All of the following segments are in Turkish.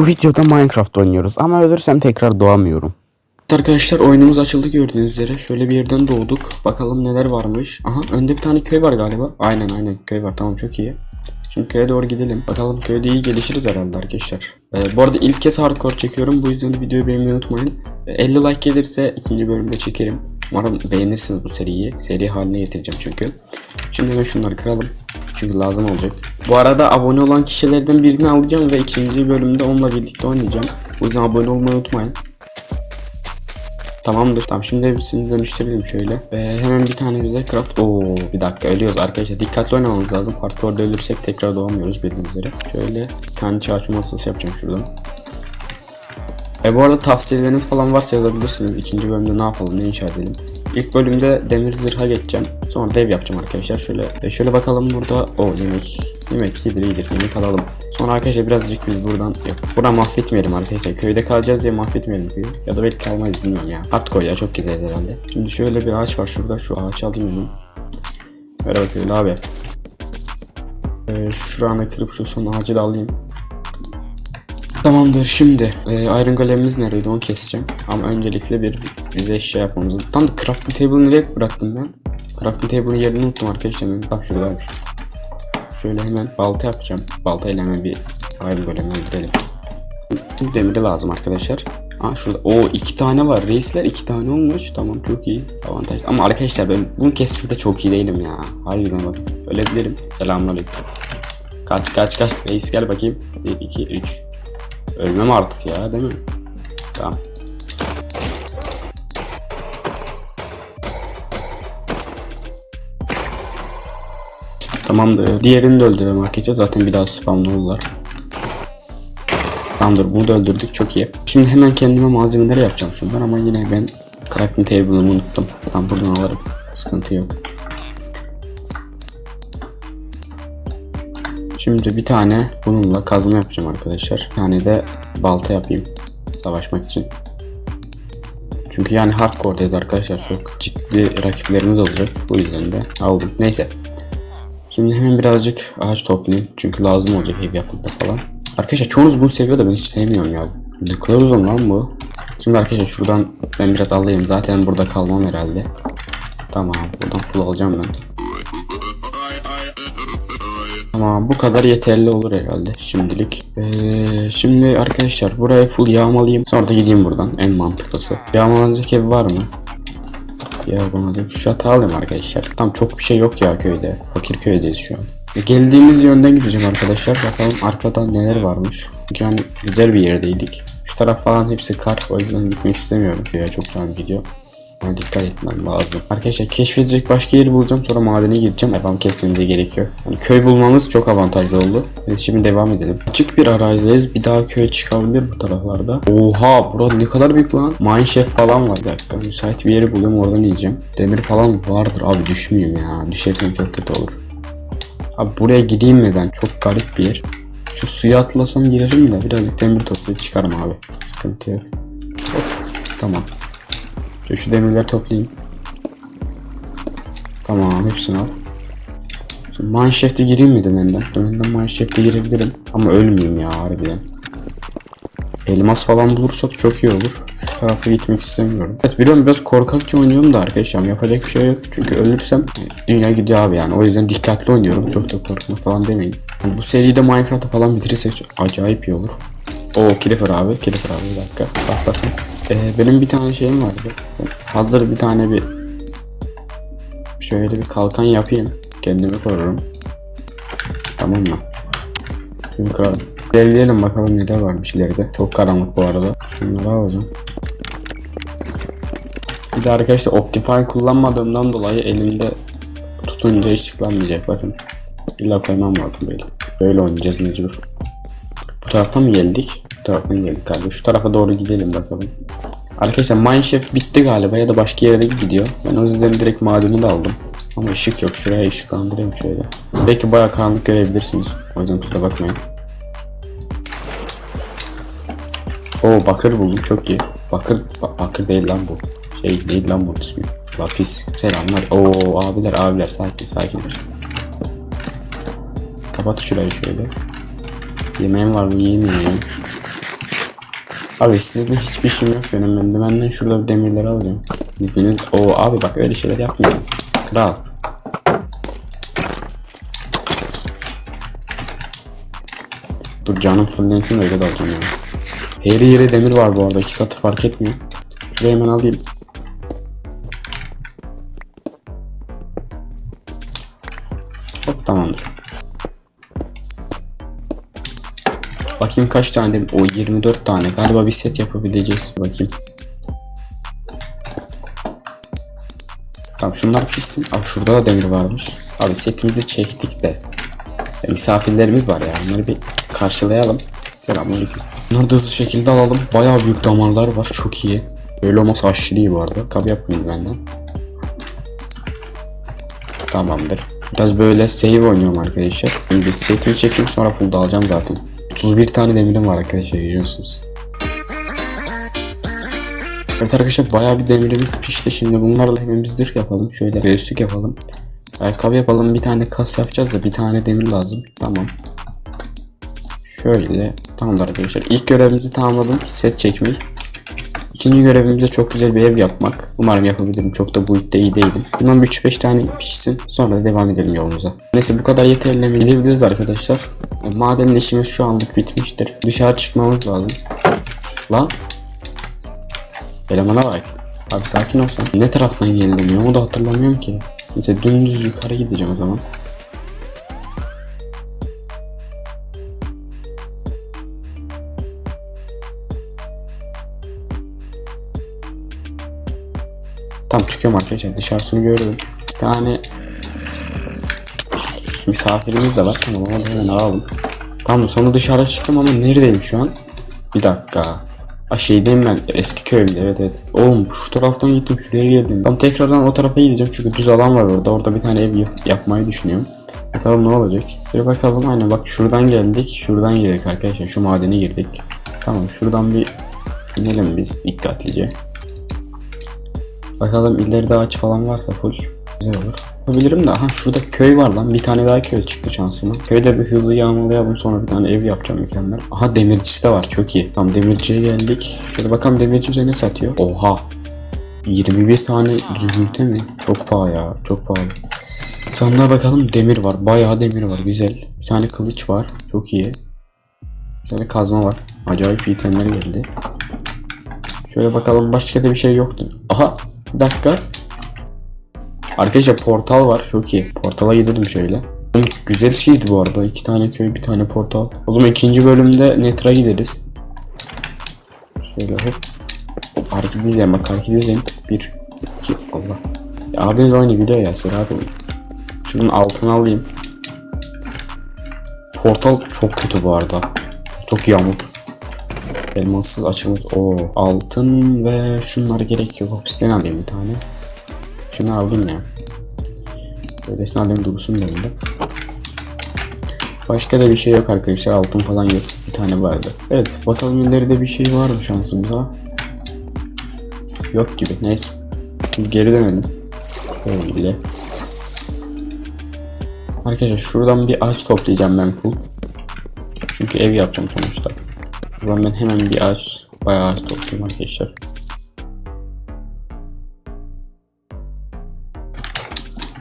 Bu videoda Minecraft oynuyoruz ama ölürsem tekrar doğamıyorum. Arkadaşlar oyunumuz açıldı gördüğünüz üzere. Şöyle bir yerden doğduk. Bakalım neler varmış. Aha önde bir tane köy var galiba. Aynen aynen köy var tamam çok iyi. Şimdi köye doğru gidelim. Bakalım köyde iyi gelişiriz herhalde arkadaşlar. Ee, bu arada ilk kez hardcore çekiyorum. Bu yüzden videoyu beğenmeyi unutmayın. Ee, 50 like gelirse ikinci bölümde çekerim. Umarım beğenirsiniz bu seriyi. Seri haline getireceğim çünkü. Şimdi hemen şunları kıralım. Çünkü lazım olacak. Bu arada abone olan kişilerden birini alacağım ve ikinci bölümde onunla birlikte oynayacağım. O yüzden abone olmayı unutmayın. Tamamdır. Tamam şimdi hepsini dönüştürelim şöyle. Ve hemen bir tane bize craft. Oo bir dakika ölüyoruz arkadaşlar. Dikkatli oynamamız lazım. Hardcore'da ölürsek tekrar doğamıyoruz bildiğiniz üzere. Şöyle bir tane çarşı masası yapacağım şuradan. E bu arada tavsiyeleriniz falan varsa yazabilirsiniz. İkinci bölümde ne yapalım, ne inşa edelim. İlk bölümde demir zırha geçeceğim. Sonra dev yapacağım arkadaşlar. Şöyle e şöyle bakalım burada. O yemek. Yemek iyidir iyidir. Yemek alalım. Sonra arkadaşlar birazcık biz buradan yok. Buradan mahvetmeyelim arkadaşlar. Köyde kalacağız diye mahvetmeyelim köyü. Ya da belki kalmayız bilmiyorum ya. Hardcore ya çok gezeriz herhalde. Şimdi şöyle bir ağaç var şurada. Şu ağaç alayım hemen. Ver bakayım abi. Ee, şuranı kırıp şu son ağacı da alayım. Tamamdır şimdi e, Iron Golem'imiz nereydi? Onu keseceğim. Ama öncelikle bir bize eşya yapmamız Tam da crafting table'ı nereye bıraktım ben? Crafting table'ın yerini unuttum arkadaşlar. Benim tam şuradaymış Şöyle hemen balta yapacağım. Baltayla hemen bir Iron Golem'i öldürelim. Bu demiri lazım arkadaşlar. Aa şurada o iki tane var. Reisler iki tane olmuş. Tamam çok iyi. Avantaj. Ama arkadaşlar ben bunu kesmekte çok iyi değilim ya. Harbiden bak ölebilirim. Selamünaleyküm. Kaç kaç kaç. Reis gel bakayım. 1 2 3 Ölmem artık ya değil mi? Tamam. Tamamdır. Diğerini de öldürelim arkadaşlar. Zaten bir daha spamlı oldular. Tamamdır. Bunu da öldürdük. Çok iyi. Şimdi hemen kendime malzemeleri yapacağım şundan ama yine ben crafting table'ımı unuttum. Tamam buradan alırım. Sıkıntı yok. Şimdi bir tane bununla kazma yapacağım arkadaşlar. Bir tane de balta yapayım. Savaşmak için. Çünkü yani hardcore'daydı arkadaşlar çok ciddi rakiplerimiz olacak. Bu yüzden de aldım. Neyse. Şimdi hemen birazcık ağaç toplayayım. Çünkü lazım olacak ev yapımda falan. Arkadaşlar çoğunuz bunu seviyor da ben hiç sevmiyorum ya. Ne uzun lan bu. Şimdi arkadaşlar şuradan ben biraz alayım. Zaten burada kalmam herhalde. Tamam buradan full alacağım ben. Tamam bu kadar yeterli olur herhalde şimdilik. Ee, şimdi arkadaşlar buraya full yağmalayayım. Sonra da gideyim buradan en mantıklısı. Yağmalanacak ev var mı? Yağmalanacak şu yatağı alayım arkadaşlar. Tam çok bir şey yok ya köyde. Fakir köydeyiz şu an. E, geldiğimiz yönden gideceğim arkadaşlar. Bakalım arkada neler varmış. Yani güzel bir yerdeydik. Şu taraf falan hepsi kar. O yüzden gitmek istemiyorum. Ya çok can gidiyor. Buna dikkat etmem lazım. Arkadaşlar keşfedecek başka yeri bulacağım sonra madene gideceğim. Evam kesmemize gerekiyor. Yani köy bulmamız çok avantajlı oldu. Evet şimdi devam edelim. Açık bir arazideyiz. Bir daha köy çıkabilir bu taraflarda. Oha burada ne kadar büyük lan. Mineshaft falan var. Bir dakika müsait bir yeri bulayım oradan yiyeceğim. Demir falan vardır abi düşmeyeyim ya. Düşersem çok kötü olur. Abi buraya gideyim ben? Çok garip bir yer. Şu suya atlasam girerim de birazcık demir toplayıp çıkarım abi. Sıkıntı yok. Hop. Tamam. Şöyle şu demirleri toplayayım. Tamam hepsini al. Şimdi mineshaft'e gireyim mi dümenden? Dümenden mineshaft'e girebilirim. Ama ölmeyeyim ya harbiden. Elmas falan bulursak çok iyi olur. Şu tarafa gitmek istemiyorum. Evet biliyorum biraz korkakça oynuyorum da arkadaşlar yapacak bir şey yok. Çünkü ölürsem dünya gidiyor abi yani. O yüzden dikkatli oynuyorum. Çok da korkma falan demeyin. Yani bu seride Minecraft'ı falan bitirirsek acayip iyi olur. O Creeper abi. Creeper abi bir dakika. Patlasın. Ee, benim bir tane şeyim vardı. Hazır bir tane bir şöyle bir kalkan yapayım. Kendimi korurum. Tamam mı? Şimdi kıralım. İlerleyelim bakalım neler varmış ileride. Çok karanlık bu arada. Şunları alacağım. Bir de arkadaşlar Optifine kullanmadığımdan dolayı elimde tutunca hiç tıklanmayacak bakın. İlla koymam lazım böyle. Böyle oynayacağız mecbur. Bu taraftan mı geldik? Bu taraftan geldik galiba. Şu tarafa doğru gidelim bakalım. Arkadaşlar Mineshaft bitti galiba ya da başka yere de gidiyor. Ben o yüzden direkt madeni de aldım. Ama ışık yok. Şuraya ışıklandırayım şöyle. Belki bayağı karanlık görebilirsiniz. O yüzden kusura bakmayın. Oo bakır buldum çok iyi. Bakır ba- bakır değil lan bu. Şey değil lan bu ismi. Lapis. Selamlar. Oo abiler abiler sakin sakin. Kapat şurayı şöyle. Yemeğim var mı yiyeyim yiyeyim. Abi sizle hiçbir işim yok benim. Ben de benden şurada bir demirleri alacağım. Bildiğiniz o abi bak öyle şeyler yapmayın. Kral. Dur canım fullensin öyle de alacağım yani. Her yere demir var bu arada. İki satı fark etmiyor. Şurayı hemen alayım. Hop tamamdır. Bakayım kaç tane. O 24 tane. Galiba bir set yapabileceğiz. Bakayım. Tamam şunlar pişsin. Abi şurada da demir varmış. Abi setimizi çektik de. Ya, misafirlerimiz var ya. Onları bir karşılayalım. Selamünaleyküm. Bunları da hızlı şekilde alalım. Bayağı büyük damarlar var. Çok iyi. Böyle olmasa aşırı iyi bu arada. Kab yapmayın benden. Tamamdır. Biraz böyle save oynuyorum arkadaşlar. Şimdi setimi çekeyim sonra full alacağım zaten. 31 tane demirim var arkadaşlar görüyorsunuz. Evet arkadaşlar bayağı bir demirimiz pişti. Şimdi bunlarla hemen bir zırh yapalım. Şöyle bir üstlük yapalım. Ayakkabı yapalım. Bir tane kas yapacağız da bir tane demir lazım. Tamam. Şöyle. Tamamdır arkadaşlar. İlk görevimizi tamamladım. Set çekmek. İkinci görevimize çok güzel bir ev yapmak. Umarım yapabilirim. Çok da bu iyi değilim. Bundan 3-5 tane pişsin. Sonra da devam edelim yolumuza. Neyse bu kadar yeterli gidebiliriz arkadaşlar. Maden işimiz şu anlık bitmiştir. Dışarı çıkmamız lazım. Lan. Elemana bak. Abi sakin olsan. Ne taraftan geldim ya onu da hatırlamıyorum ki. Neyse dümdüz yukarı gideceğim o zaman. Tam çıkıyorum arkadaşlar dışarısını gördüm. Bir tane misafirimiz de var. Tamam onu da hemen alalım. Tamam sonra dışarı çıktım ama neredeyim şu an? Bir dakika. A şeydeyim ben eski köyümde evet evet. Oğlum şu taraftan gittim şuraya geldim. Ben tekrardan o tarafa gideceğim çünkü düz alan var orada. Orada bir tane ev yap- yapmayı düşünüyorum. Bakalım ne olacak. Bir bakalım aynen bak şuradan geldik. Şuradan girdik arkadaşlar. Şu madene girdik. Tamam şuradan bir inelim biz dikkatlice. Bakalım ileride ağaç falan varsa full güzel olur. Yapabilirim de aha şurada köy var lan. Bir tane daha köy çıktı şansıma. Köyde bir hızlı yağmalayalım sonra bir tane ev yapacağım mükemmel. Aha demircisi de var çok iyi. Tamam demirciye geldik. Şöyle bakalım demirci bize ne satıyor. Oha. 21 tane zümrüte mi? Çok pahalı ya. Çok pahalı. Sandığa bakalım demir var. Bayağı demir var. Güzel. Bir tane kılıç var. Çok iyi. Tane kazma var. Acayip itemler geldi. Şöyle bakalım başka da bir şey yoktu. Aha bir dakika. Arkadaşlar portal var çok iyi. Portala gidelim şöyle. Güzel şeydi bu arada. iki tane köy bir tane portal. O zaman ikinci bölümde Netra gideriz. Şöyle hop. Hareket izleyin bak izleyin. Bir, iki, Allah. Ya abiniz oyunu biliyor ya rahat olun. Şunun altını alayım. Portal çok kötü bu arada. Çok yamuk. Elmassız açılır. O altın ve şunlara gerek yok. Hapisten alayım bir tane. Şunu aldım ya. Böylesine alayım dursun yanında. Başka da bir şey yok arkadaşlar. Altın falan yok. Bir tane vardı. Evet bakalım ileride bir şey var mı şansımıza? Yok gibi. Neyse. Biz geri dönelim. Şöyle. Arkadaşlar şuradan bir ağaç toplayacağım ben full. Çünkü ev yapacağım sonuçta. Buradan ben hemen bir ağaç, bayağı ağaç toplayayım arkadaşlar.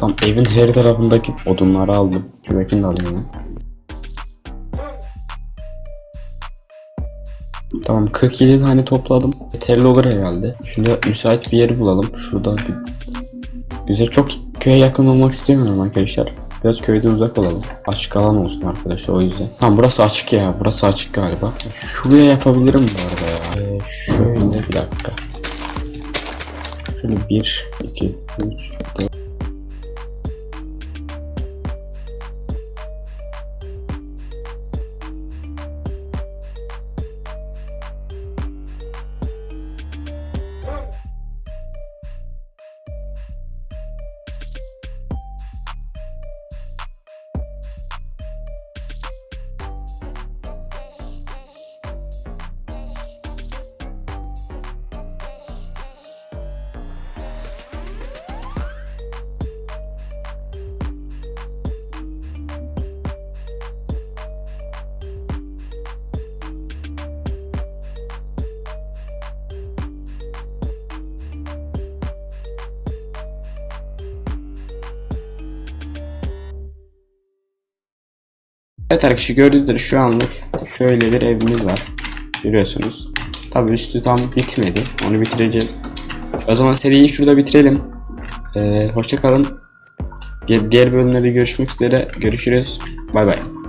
Tam evin her tarafındaki odunları aldım. Kürekini de alayım ben. Tamam 47 tane topladım. Yeterli olur herhalde. Şurada müsait bir yeri bulalım. Şurada bir... Güzel çok köye yakın olmak istemiyorum arkadaşlar. Biraz köyde uzak olalım. Açık alan olsun arkadaşlar o yüzden. Tamam burası açık ya. Burası açık galiba. Şuraya yapabilirim bu arada ya. Ee, şöyle bir dakika. Şöyle 1, 2, 3, 4. Evet arkadaşlar gördüğünüz şu anlık şöyle bir evimiz var. Görüyorsunuz. Tabi üstü tam bitmedi. Onu bitireceğiz. O zaman seriyi şurada bitirelim. Ee, hoşça kalın. Diğer bölümlerde görüşmek üzere. Görüşürüz. Bay bay.